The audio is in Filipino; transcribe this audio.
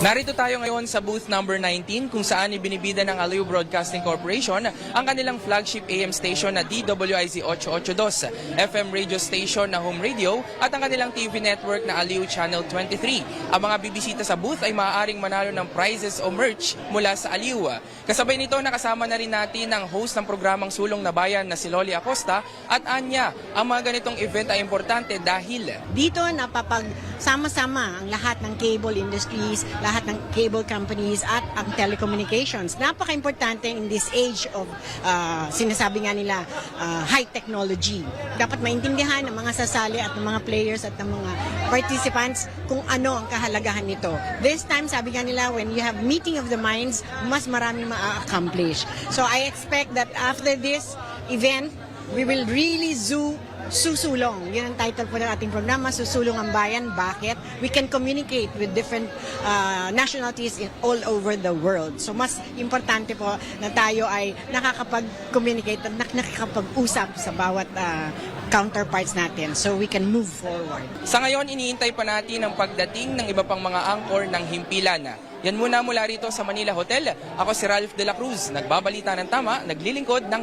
Narito tayo ngayon sa booth number 19 kung saan ibinibida ng Aliw Broadcasting Corporation ang kanilang flagship AM station na DWIZ 882, FM radio station na Home Radio at ang kanilang TV network na Aliw Channel 23. Ang mga bibisita sa booth ay maaaring manalo ng prizes o merch mula sa Aliw. Kasabay nito nakasama na rin natin ang host ng programang Sulong na Bayan na si Loli Acosta at Anya. Ang mga ganitong event ay importante dahil Dito napapagsama-sama ang lahat ng cable industries, lahat ng cable companies at ang telecommunications. Napaka-importante in this age of uh, sinasabi nga nila uh, high technology. Dapat maintindihan ng mga sasali at ng mga players at ng mga participants kung ano ang kahalagahan nito. This time, sabi nga nila, when you have meeting of the minds, mas marami ma-accomplish. So I expect that after this event, we will really zoo Susulong. Yun ang title po ng ating programa, Susulong ang Bayan. Bakit? We can communicate with different uh, nationalities in, all over the world. So mas importante po na tayo ay nakakapag-communicate at nak- nakakapag-usap sa bawat uh, counterparts natin so we can move forward. Sa ngayon, iniintay pa natin ang pagdating ng iba pang mga angkor ng himpilan. Yan muna mula rito sa Manila Hotel. Ako si Ralph De La Cruz, nagbabalita ng tama, naglilingkod ng